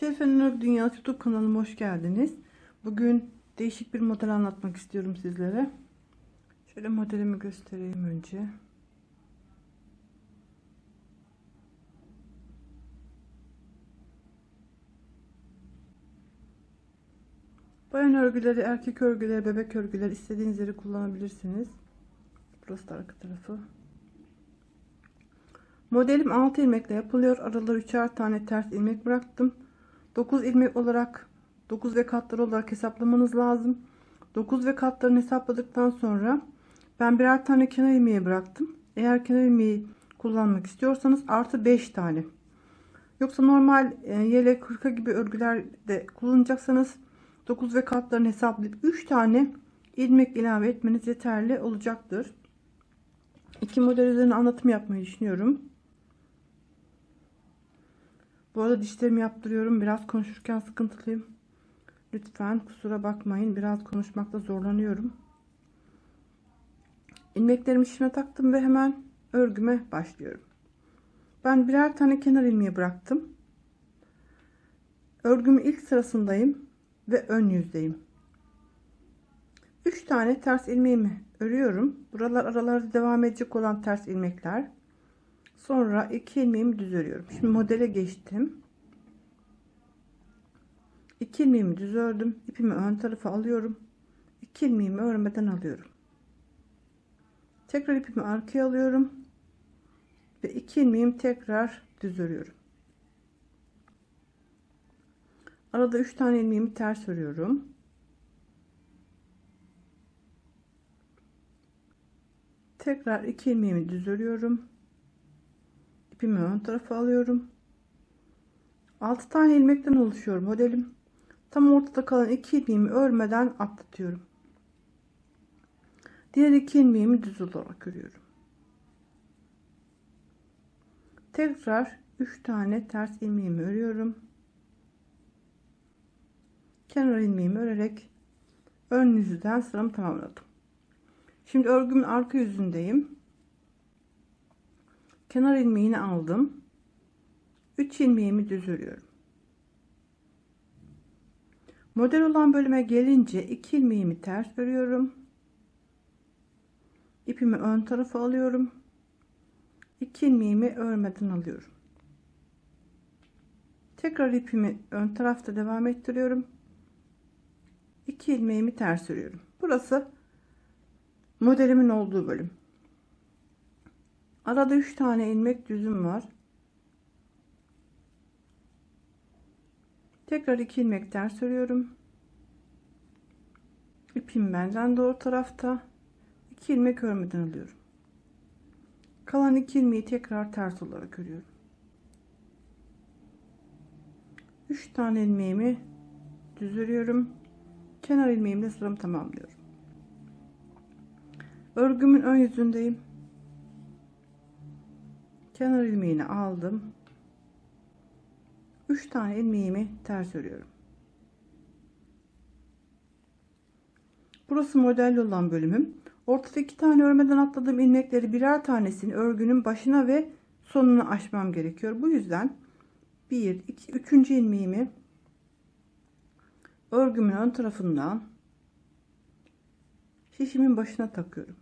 Şerife'nin Dünyası YouTube kanalıma hoş geldiniz. Bugün değişik bir model anlatmak istiyorum sizlere. Şöyle modelimi göstereyim önce. Bayan örgüleri, erkek örgüleri, bebek örgüleri istediğiniz yeri kullanabilirsiniz. Burası da arka tarafı. Modelim 6 ilmekle yapılıyor. Araları 3'er tane ters ilmek bıraktım. 9 ilmek olarak 9 ve katları olarak hesaplamanız lazım. 9 ve katlarını hesapladıktan sonra ben birer tane kenar ilmeği bıraktım. Eğer kenar ilmeği kullanmak istiyorsanız artı 5 tane. Yoksa normal e, yelek, hırka gibi örgülerde kullanacaksanız 9 ve katlarını hesaplayıp 3 tane ilmek ilave etmeniz yeterli olacaktır. İki model üzerine anlatım yapmayı düşünüyorum. Bu arada dişlerimi yaptırıyorum. Biraz konuşurken sıkıntılıyım. Lütfen kusura bakmayın. Biraz konuşmakta zorlanıyorum. İlmeklerimi şişime taktım ve hemen örgüme başlıyorum. Ben birer tane kenar ilmeği bıraktım. Örgümün ilk sırasındayım ve ön yüzdeyim. 3 tane ters ilmeğimi örüyorum. Buralar aralarda devam edecek olan ters ilmekler. Sonra 2 ilmeğimi düz örüyorum. Şimdi modele geçtim. 2 ilmeğimi düz ördüm. İpimi ön tarafa alıyorum. 2 ilmeğimi örmeden alıyorum. Tekrar ipimi arkaya alıyorum. Ve 2 ilmeğimi tekrar düz örüyorum. Arada 3 tane ilmeğimi ters örüyorum. Tekrar 2 ilmeğimi düz örüyorum. İpimi ön tarafa alıyorum. 6 tane ilmekten oluşuyor modelim. Tam ortada kalan 2 ilmeğimi örmeden atlatıyorum. Diğer 2 ilmeğimi düz olarak örüyorum. Tekrar 3 tane ters ilmeğimi örüyorum. Kenar ilmeğimi örerek ön yüzden sıramı tamamladım. Şimdi örgümün arka yüzündeyim. Kenar ilmeğini aldım. 3 ilmeğimi düz örüyorum. Model olan bölüme gelince 2 ilmeğimi ters örüyorum. İpimi ön tarafa alıyorum. 2 ilmeğimi örmeden alıyorum. Tekrar ipimi ön tarafta devam ettiriyorum. 2 ilmeğimi ters örüyorum. Burası modelimin olduğu bölüm. Arada 3 tane ilmek düzüm var. Tekrar 2 ilmek ters örüyorum. İpim benden doğru tarafta. 2 ilmek örmeden alıyorum. Kalan 2 ilmeği tekrar ters olarak örüyorum. 3 tane ilmeğimi düz örüyorum. Kenar ilmeğimle sıramı tamamlıyorum. Örgümün ön yüzündeyim. Kenar ilmeğini aldım. 3 tane ilmeğimi ters örüyorum. Burası modelli olan bölümüm. Ortada iki tane örmeden atladığım ilmekleri birer tanesini örgünün başına ve sonuna açmam gerekiyor. Bu yüzden 1 2 3. ilmeğimi örgümün ön tarafından şişimin başına takıyorum.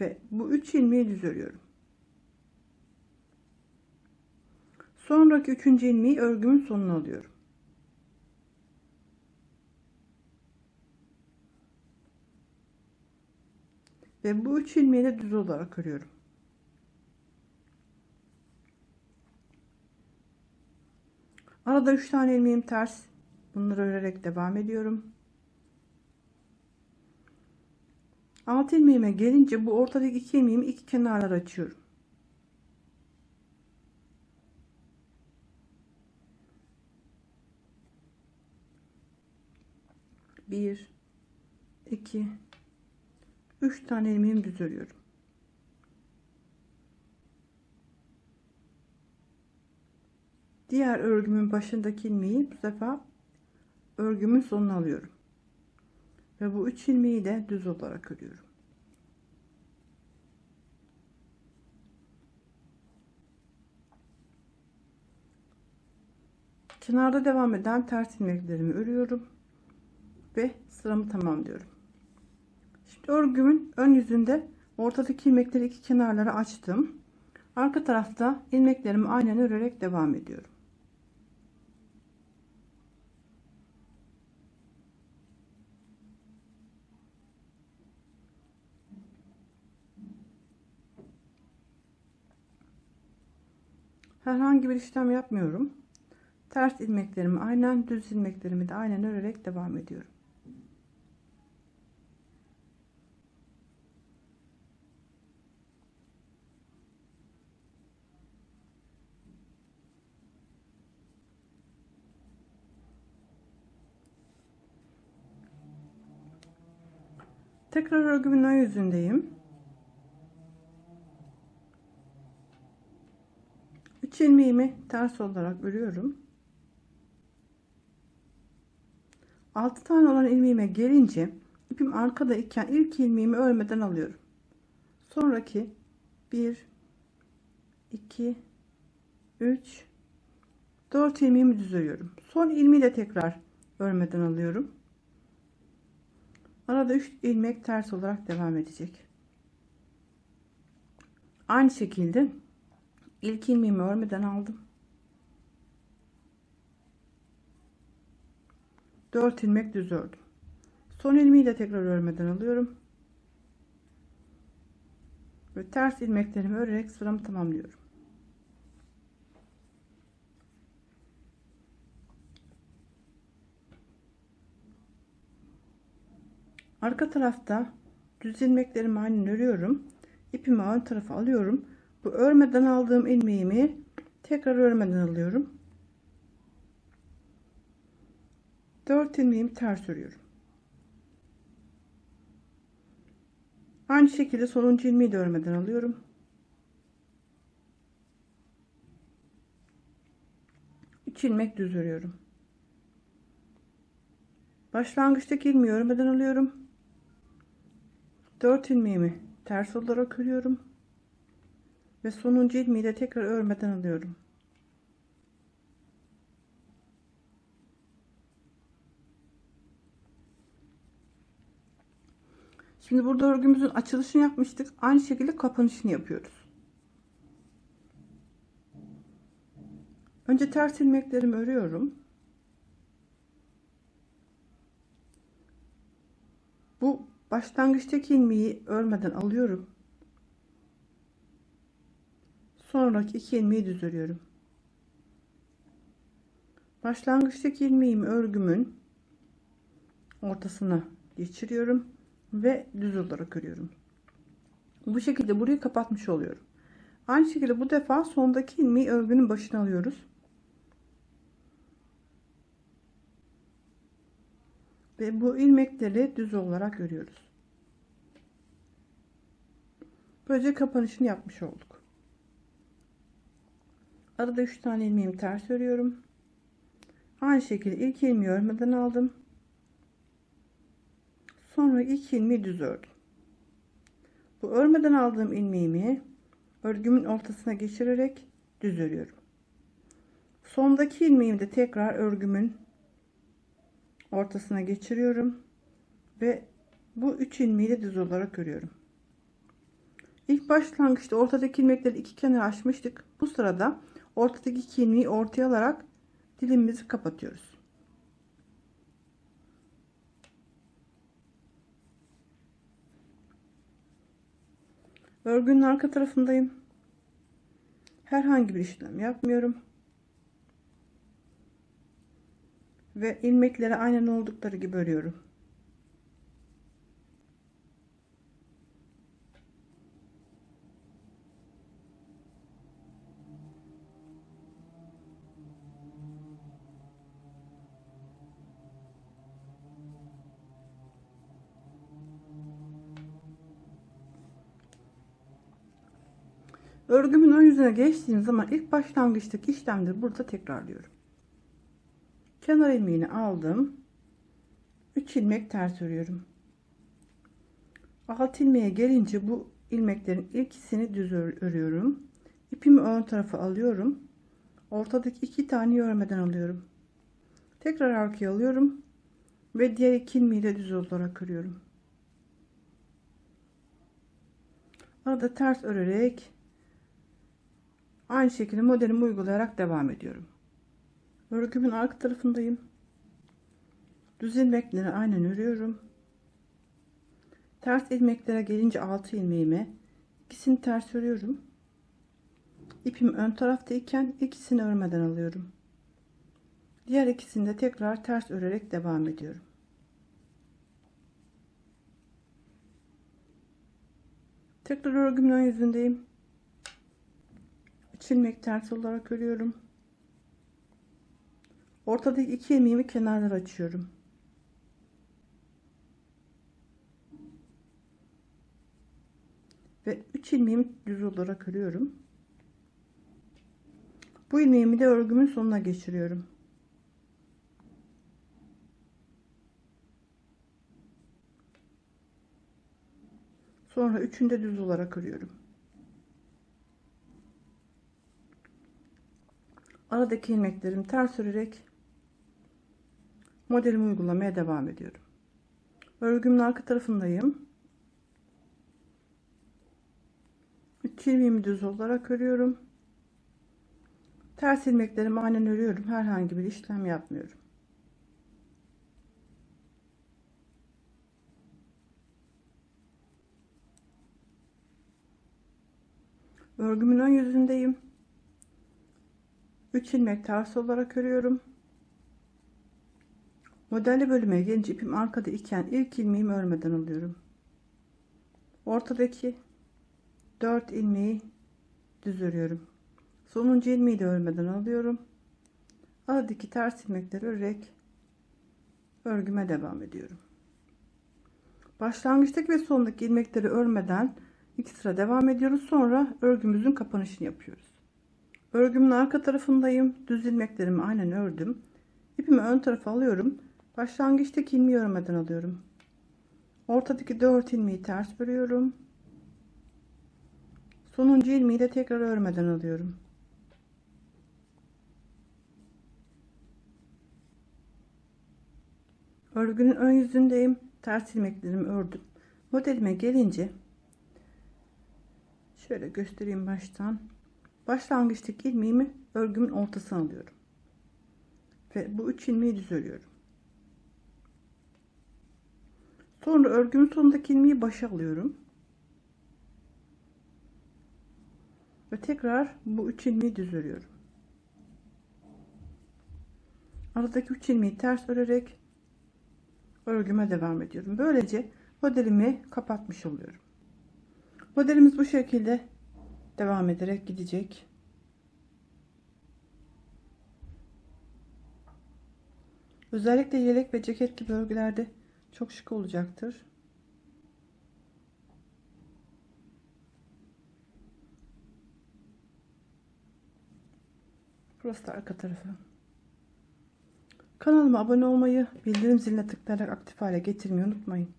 Ve bu 3 ilmeği düz örüyorum. Sonraki 3. ilmeği örgümün sonuna alıyorum. Ve bu 3 ilmeği de düz olarak örüyorum. Arada 3 tane ilmeğim ters. Bunları örerek devam ediyorum. 6 ilmeğime gelince bu ortadaki 2 ilmeğimi iki kenarlar açıyorum. Bir, iki, üç tane ilmeğimi düz örüyorum. Diğer örgümün başındaki ilmeği bu sefer örgümün sonuna alıyorum. Ve bu üç ilmeği de düz olarak örüyorum. Kenarda devam eden ters ilmeklerimi örüyorum ve sıramı tamamlıyorum. Şimdi örgümün ön yüzünde ortadaki ilmekleri iki kenarlara açtım. Arka tarafta ilmeklerimi aynen örerek devam ediyorum. Herhangi bir işlem yapmıyorum. Ters ilmeklerimi aynen düz ilmeklerimi de aynen örerek devam ediyorum. Tekrar örgümün ön yüzündeyim. 3 ilmeğimi ters olarak örüyorum. 6 tane olan ilmeğime gelince ipim arkada iken ilk ilmeğimi örmeden alıyorum. Sonraki 1 2 3 4 ilmeğimi düz örüyorum. Son ilmeği de tekrar örmeden alıyorum. Arada 3 ilmek ters olarak devam edecek. Aynı şekilde ilk ilmeğimi örmeden aldım. 4 ilmek düz ördüm. Son ilmeği de tekrar örmeden alıyorum. Ve ters ilmeklerimi örerek sıramı tamamlıyorum. Arka tarafta düz ilmeklerimi aynen örüyorum. İpimi ön tarafa alıyorum. Bu örmeden aldığım ilmeğimi tekrar örmeden alıyorum. 4 ilmeğimi ters örüyorum. Aynı şekilde sonuncu ilmeği de örmeden alıyorum. Üç ilmek düz örüyorum. Başlangıçtaki ilmeği örmeden alıyorum. 4 ilmeğimi ters olarak örüyorum ve sonuncu ilmeği de tekrar örmeden alıyorum. Şimdi burada örgümüzün açılışını yapmıştık. Aynı şekilde kapanışını yapıyoruz. Önce ters ilmeklerimi örüyorum. Bu başlangıçtaki ilmeği örmeden alıyorum. Sonraki iki ilmeği düz örüyorum. Başlangıçtaki ilmeğimi örgümün ortasına geçiriyorum ve düz olarak örüyorum. Bu şekilde burayı kapatmış oluyorum. Aynı şekilde bu defa sondaki ilmeği örgünün başına alıyoruz. Ve bu ilmekleri düz olarak örüyoruz. Böylece kapanışını yapmış olduk. Arada 3 tane ilmeğimi ters örüyorum. Aynı şekilde ilk ilmeği örmeden aldım. Sonra ilk ilmeği düz ördüm. Bu örmeden aldığım ilmeğimi örgümün ortasına geçirerek düz örüyorum. Sondaki ilmeğimi de tekrar örgümün ortasına geçiriyorum ve bu üç ilmeği de düz olarak örüyorum. İlk başlangıçta ortadaki ilmekleri iki kenar açmıştık. Bu sırada ortadaki iki ilmeği ortaya alarak dilimimizi kapatıyoruz. Örgünün arka tarafındayım. Herhangi bir işlem yapmıyorum. Ve ilmekleri aynen oldukları gibi örüyorum. Örgümün ön yüzüne geçtiğim zaman ilk başlangıçtaki işlemleri burada tekrarlıyorum. Kenar ilmeğini aldım. 3 ilmek ters örüyorum. Alt ilmeğe gelince bu ilmeklerin ikisini düz örüyorum. İpimi ön tarafa alıyorum. Ortadaki iki tane örmeden alıyorum. Tekrar arkaya alıyorum. Ve diğer iki ilmeği de düz olarak örüyorum. Arada ters örerek aynı şekilde modelimi uygulayarak devam ediyorum. Örgümün arka tarafındayım. Düz ilmekleri aynen örüyorum. Ters ilmeklere gelince 6 ilmeğime ikisini ters örüyorum. İpim ön tarafta iken ikisini örmeden alıyorum. Diğer ikisini de tekrar ters örerek devam ediyorum. Tekrar örgümün ön yüzündeyim. 3 ilmek ters olarak örüyorum. Ortadaki iki ilmeğimi kenarlara açıyorum. Ve 3 ilmeğimi düz olarak örüyorum. Bu ilmeğimi de örgümün sonuna geçiriyorum. Sonra üçünü de düz olarak örüyorum. Aradaki ilmeklerimi ters örerek modelimi uygulamaya devam ediyorum. Örgümün arka tarafındayım. 3 ilmeğimi düz olarak örüyorum. Ters ilmeklerimi aynen örüyorum. Herhangi bir işlem yapmıyorum. Örgümün ön yüzündeyim. 3 ilmek ters olarak örüyorum. Modelli bölüme gelince ipim arkada iken ilk ilmeğimi örmeden alıyorum. Ortadaki 4 ilmeği düz örüyorum. Sonuncu ilmeği de örmeden alıyorum. Aradaki ters ilmekleri örerek örgüme devam ediyorum. Başlangıçtaki ve sondaki ilmekleri örmeden iki sıra devam ediyoruz. Sonra örgümüzün kapanışını yapıyoruz. Örgümün arka tarafındayım. Düz ilmeklerimi aynen ördüm. İpimi ön tarafa alıyorum. Başlangıçtaki ilmeği örmeden alıyorum. Ortadaki 4 ilmeği ters örüyorum. Sonuncu ilmeği de tekrar örmeden alıyorum. Örgünün ön yüzündeyim. Ters ilmeklerimi ördüm. Modelime gelince şöyle göstereyim baştan. Başlangıçtaki ilmeğimi örgümün ortasına alıyorum. Ve bu üç ilmeği düz örüyorum. Sonra örgümün sonundaki ilmeği başa alıyorum. Ve tekrar bu üç ilmeği düz örüyorum. Aradaki üç ilmeği ters örerek örgüme devam ediyorum. Böylece modelimi kapatmış oluyorum. Modelimiz bu şekilde devam ederek gidecek. Özellikle yelek ve ceket gibi örgülerde çok şık olacaktır. Burası da arka tarafı. Kanalıma abone olmayı, bildirim ziline tıklayarak aktif hale getirmeyi unutmayın.